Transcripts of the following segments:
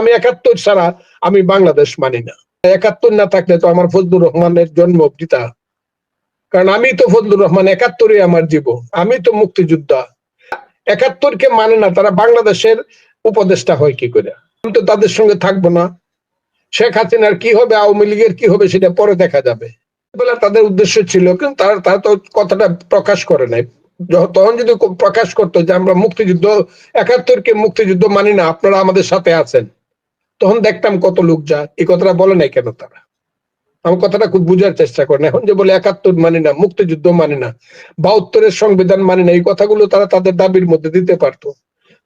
আমি একাত্তর ছাড়া আমি বাংলাদেশ মানি না। একাত্তর না থাকলে তো আমার ফজলুর রহমানের জন্ম পিতা কারণ আমি তো ফজলুর রহমান একাত্তরই আমার জীবন। আমি তো মুক্তিযোদ্ধা। একাত্তরকে মানে না, তারা বাংলাদেশের উপদেষ্টা হয় কি করে? আমি তো তাদের সঙ্গে থাকব না। শেখ হাসিনার কি হবে, আওয়ামী লীগের কি হবে, সেটা পরে দেখা যাবে। তাদের উদ্দেশ্য ছিল, কিন্তু তারা তারা তো কথাটা প্রকাশ করে নাই। তখন যদি প্রকাশ করতো যে আমরা মুক্তিযুদ্ধ, একাত্তরকে মুক্তিযুদ্ধ মানি না, আপনারা আমাদের সাথে আছেন। তখন দেখতাম কত লোক যায়। এই কথাটা বলে নাই কেন তারা? আমার কথাটা খুব বুঝার চেষ্টা করেন। এখন যে বলে একাত্তর মানে না, মুক্তিযুদ্ধ মানে না, বাহাত্তরের সংবিধান মানে না, এই কথাগুলো তারা তাদের দাবির মধ্যে দিতে পারতো।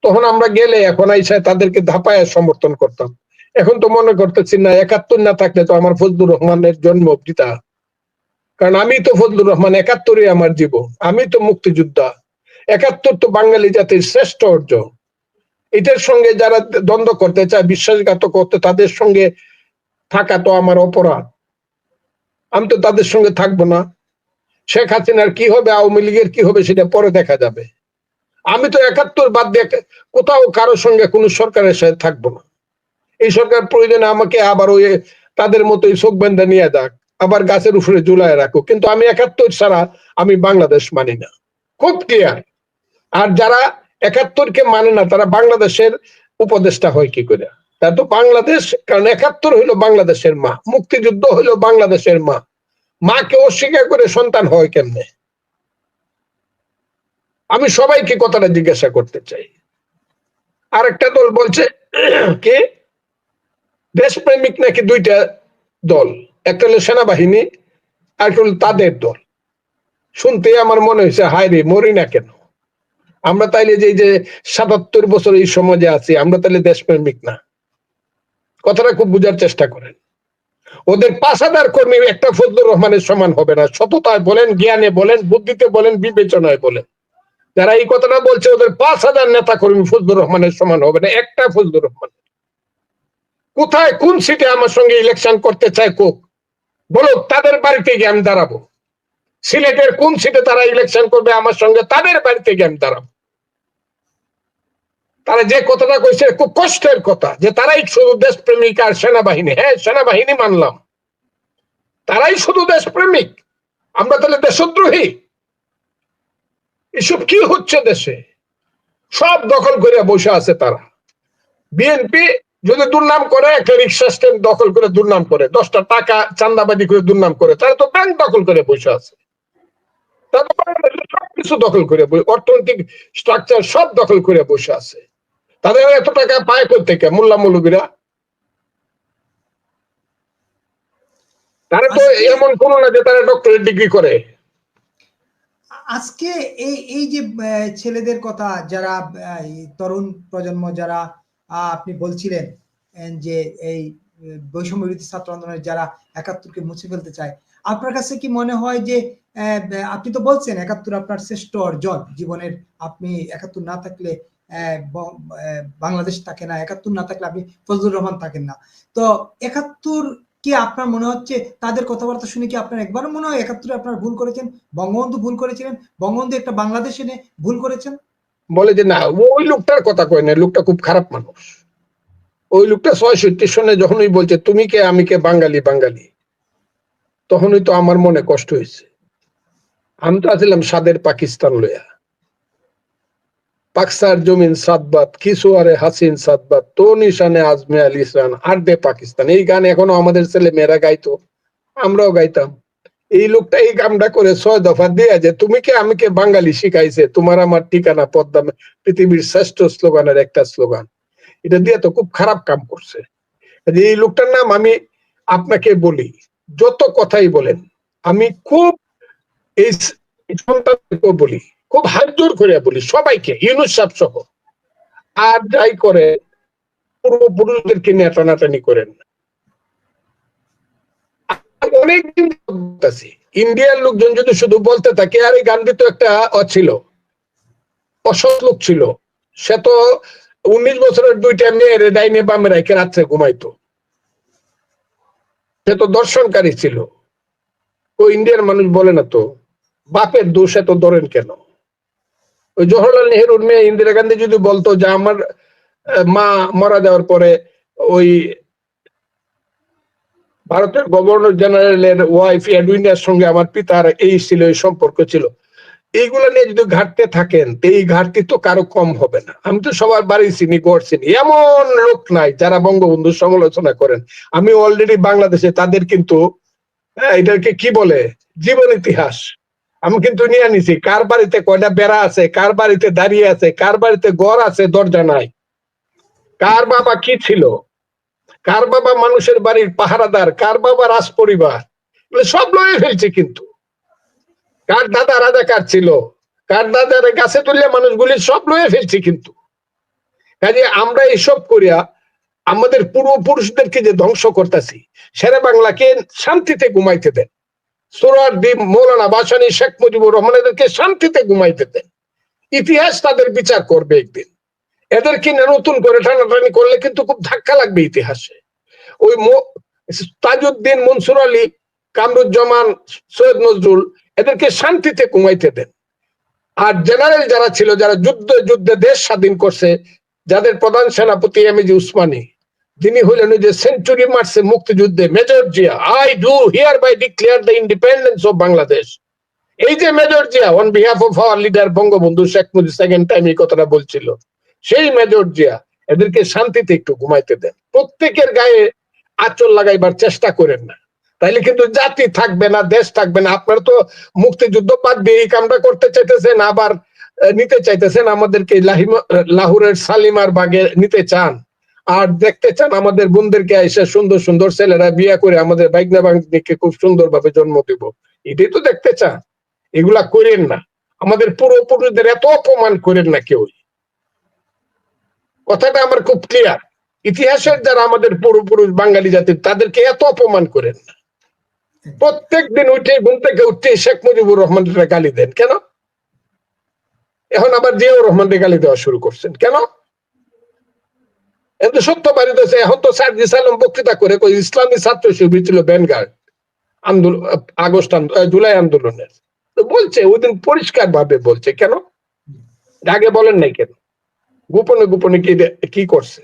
তখন আমরা গেলে এখন আইসায় তাদেরকে ধাপায় সমর্থন করতাম। এখন তো মনে করতেছি না, একাত্তর না থাকলে তো আমার ফজলুর রহমানের জন্ম পিতা। কারণ আমি তো ফজলুর রহমান, একাত্তরই আমার জীবন। আমি তো মুক্তিযোদ্ধা। একাত্তর তো বাঙালি জাতির শ্রেষ্ঠ অর্জন। এটার সঙ্গে যারা দ্বন্দ্ব করতে চায় বিশ্বাসঘাত করতে তাদের সঙ্গে থাকা তো আমার অপরাধ। আমি তো তাদের সঙ্গে থাকব না। শেখ হাসিনার কি হবে, আওয়ামী লীগের কি হবে, সেটা পরে দেখা যাবে। আমি তো একাত্তর বাদ দিয়ে কোথাও কারোর সঙ্গে কোনো সরকারের সাথে থাকব না। এই সরকার প্রয়োজনে আমাকে আবার ওই তাদের মতোই চোখ বেঁধে নিয়ে যাক, আবার গাছের উপরে ঝুলায় রাখো কিন্তু আমি একাত্তর ছাড়া আমি বাংলাদেশ মানি না। খুব ক্লিয়ার আর যারা একাত্তরকে মানে না, তারা বাংলাদেশের উপদেষ্টা হয় কি করে? তা তো বাংলাদেশ, কারণ একাত্তর হইল বাংলাদেশের মা, মুক্তিযুদ্ধ হইল বাংলাদেশের মা। মাকে অস্বীকার করে সন্তান হয় কেমনে? আমি সবাইকে কথাটা জিজ্ঞাসা করতে চাই। আরেকটা দল বলছে কে? দেশপ্রেমিক নাকি দুইটা দল? একটা হলো সেনাবাহিনী, আর একটা হলো তাদের দল। শুনতে আমার মনে হয়েছে, হায় রে, মরি না কেন? আমরা তাইলে যে যে সাতাত্তর বছর এই সমাজে আছি, আমরা তাইলে দেশপ্রেমিক না। কথাটা খুব বুঝার চেষ্টা করেন। ওদের হাজার কর্মী একটা ফজলুর রহমানের সমান হবে না। সততায় বলেন, জ্ঞানে বলেন, বুদ্ধিতে বলেন, বিবেচনায় বলেন। যারা এই কথাটা বলছে, ওদের পাঁচ হাজার নেতা কর্মী ফজলুর রহমানের সমান হবে না, একটা ফজলুর রহমান কোথায়, কোন সিটে আমার সঙ্গে ইলেকশন করতে চায় কোক? বলো তাদের বাড়িতে গিয়ে আমি দাঁড়াবো। সিলেটের কোন সিটে তারা ইলেকশন করবে আমার সঙ্গে, তাদের বাড়িতে গিয়ে আমি দাঁড়াবো। তারা যে কথাটা কইছে, খুব কষ্টের কথা, যে তারাই শুধু দেশপ্রেমিক আর সেনাবাহিনী। হ্যাঁ সেনাবাহিনী মানলাম। তারাই শুধু দেশপ্রেমিক। আমরা তাহলে দেশদ্রোহী। এসব কি হচ্ছে দেশে? সব দখল করে বসে আছে তারা। বিএনপি যদি দুর্নাম করে, একটা রিক্সা স্ট্যান্ড দখল করে দুর্নাম করে, দশটা টাকা চান্দাবাজি করে দুর্নাম করে, তারা তো ব্যাংক দখল করে বসে আছে। সবকিছু দখল করে অর্থনৈতিক স্ট্রাকচার সব দখল করে বসে আছে। তাদের এত টাকা পায় থেকে মোল্লা মৌলবীরা? তারা তো এমন কোনো না যে তারা ডক্টরেট ডিগ্রি করে। আজকে এই এই যে ছেলেদের কথা যারা তরুণ প্রজন্ম যারা আপনি বলছিলেন যে এই বৈষম্য বিরোধী ছাত্র আন্দোলনের যারা একাত্তরকে মুছে ফেলতে চায় আপনার কাছে কি মনে হয় যে আপনি তো বলছেন একাত্তর আপনার শ্রেষ্ঠ অর্জন জীবনের আপনি একাত্তর না থাকলে বাংলাদেশ থাকে না, একাত্তর না থাকলে আপনি ফজলুর রহমান থাকেন না। তো একাত্তর কি আপনার মনে হচ্ছে, তাদের কথাবার্তা শুনে কি আপনার একবারও মনে হয় একাত্তরে আপনার ভুল করেছেন? বঙ্গবন্ধু ভুল করেছিলেন? বঙ্গবন্ধু একটা বাংলাদেশ এনে ভুল করেছেন? বলে যে না, ওই লোকটার কথা কয় না, লোকটা খুব খারাপ মানুষ। ওই লোকটা ছয় ছয়ষট্টি সনে যখনই বলছে, তুমি কে, আমি কে, বাঙালি বাঙালি? তখনই তো আমার মনে কষ্ট হয়েছে। আমি তো আছিলাম সাদের পাকিস্তান লইয়া। পাকসার জমিন সাদবাত কিসুয়ারে হাসিন সাদবাত তো নিশানে আজমে আল ইসরান আর দে পাকিস্তান। এই গান এখনও আমাদের ছেলে মেয়েরা গাইতো, আমরাও গাইতাম। এই লোকটা এই কামটা করে ছয় দফা দিয়ে যে, তুমি কে? আমি কে? বাঙালি শিখাইছে। তোমার আমার ঠিকানা পদ্মা পৃথিবীর শ্রেষ্ঠ স্লোগানের একটা স্লোগান। এটা দিয়ে তো খুব খারাপ কাম করছে। এই লোকটার নাম আমি আপনাকে বলি, যত কথাই বলেন, আমি খুব এই স- এই সন্তানকেও বলি খুব হাত জোর করে বলি সবাইকে, ইউনুস সাহেব সহ। আর যাই করে, পূর্বপুরুষদেরকে নিয়ে টানাটানি করেন অনেকদিন ইন্ডিয়ার লোকজন যদি শুধু বলতে থাকে, আর এই গান্ধী তো একটা ছিল, অসৎ লোক ছিল, সে তো উনিশ বছরের দুইটা মেয়ের ডাইনে বামে রেখে রাত্রে ঘুমাইতো। সে তো দর্শনকারী ছিল। ও ইন্ডিয়ার মানুষ বলে না তো, বাপের দোষ এত ধরেন কেন? জওহরলাল নেহরুর মেয়ে ইন্দিরা গান্ধী যদি বলতো যে আমার মা মারা যাওয়ার পরে ওই ভারতের গভর্নর জেনারেলের ওয়াইফ এডুইনের সঙ্গে আমার পিতার এই ছিল, এই সম্পর্ক ছিল। এইগুলো নিয়ে যদি ঘাটতে থাকেন, তো এই ঘাটতি তো কারও কম হবে না। আমি তো সবার বাড়ি চিনি গড় চিনি। এমন লোক নাই যারা বঙ্গবন্ধুর সমালোচনা করেন। আমি অলরেডি বাংলাদেশে তাদের কিন্তু এটাকে কি বলে? জীবন ইতিহাস। আমি কিন্তু নিয়ে নিছি। কার বাড়িতে কয়টা বেড়া আছে, কার বাড়িতে দাঁড়িয়ে আছে, কার বাড়িতে গড় আছে, দরজা নাই। কার বাবা কি ছিল? কার বাবা মানুষের বাড়ির পাহারাদার? কার বাবা রাজ পরিবার সব লয়ে ফেলছে কিন্তু। কার দাদা রাজাকার ছিল? কার দাদার গাছে তুলে মানুষগুলি সব লয়ে ফেলছে কিন্তু। কাজে আমরা এসব করিয়া আমাদের পূর্বপুরুষদেরকে যে ধ্বংস করতেছি সেরা বাংলাকে শান্তিতে ঘুমাইতে দেন। সোরার দ্বীপ মৌলানা বাসানি শেখ মুজিবুর রহমান এদেরকে শান্তিতে ঘুমাইতে দেন ইতিহাস তাদের বিচার করবে একদিন। এদেরকে নিয়ে নতুন করে টানাটানি করলে কিন্তু খুব ধাক্কা লাগবে ইতিহাসে। ওই তাজউদ্দিন মনসুর আলী, কামরুজ্জামান, সৈয়দ নজরুল এদেরকে শান্তিতে ঘুমাইতে দেন। আর জেনারেল যারা ছিল, যারা যুদ্ধ, যুদ্ধে দেশ স্বাধীন করছে, যাদের প্রধান সেনাপতি এম জি উসমানী যিনি ওই যে সেঞ্চুরি মারছে মুক্তিযুদ্ধে major Zia. I do hereby declare the independence of Bangladesh এই যে major Zia on behalf of our leader Bangabandhu Sheikh Mujib second time এই কথাটা বলছিল। সেই মেজর জিয়া, এদেরকে শান্তিতে একটু ঘুমাইতে দেন। প্রত্যেকের গায়ে আচল লাগাইবার চেষ্টা করেন না। তাইলে কিন্তু জাতি থাকবে না, দেশ থাকবে না। আপনারা তো মুক্তিযুদ্ধ বাদ দিয়ে এই কামটা করতে চাইতেছেন, আবার নিতে চাইতেছেন। আমাদেরকে লাহিমা- লাহোরের সালিমার বাগে নিতে চান। আর দেখতে চান আমাদের বোনদেরকে এসে সুন্দর সুন্দর ছেলেরা বিয়ে করে আমাদের বাইকনা বাঙ্গিকে খুব সুন্দরভাবে জন্ম দিব। এটাই তো দেখতে চান। এগুলা করেন না। আমাদের পূর্বপুরুষদের এত অপমান করেন না কেউ। কথাটা আমার খুব ক্লিয়ার ইতিহাসের যারা আমাদের পূর্বপুরুষ বাঙালি জাতির, তাদেরকে এত অপমান করেন না। প্রত্যেক দিন উঠে ঘুম থেকে উঠতে শেখ মুজিবুর রহমানের গালি দেন। কেন? এখন আবার জিয়াউর রহমানের গালি দেওয়া শুরু করছেন। কেন? এত সত্য বাড়িতেছে এখন তো সার্জিস আলম বক্তৃতা করে, কই ইসলামী ছাত্র শিবির ছিল ব্যানগার্ড আন্দোলন আগস্ট জুলাই আন্দোলনের। বলছে ওই দিন পরিষ্কার ভাবে বলছে, কেন? আগে বলেন নাই কেন? গোপনে গোপনে কি কি করছে?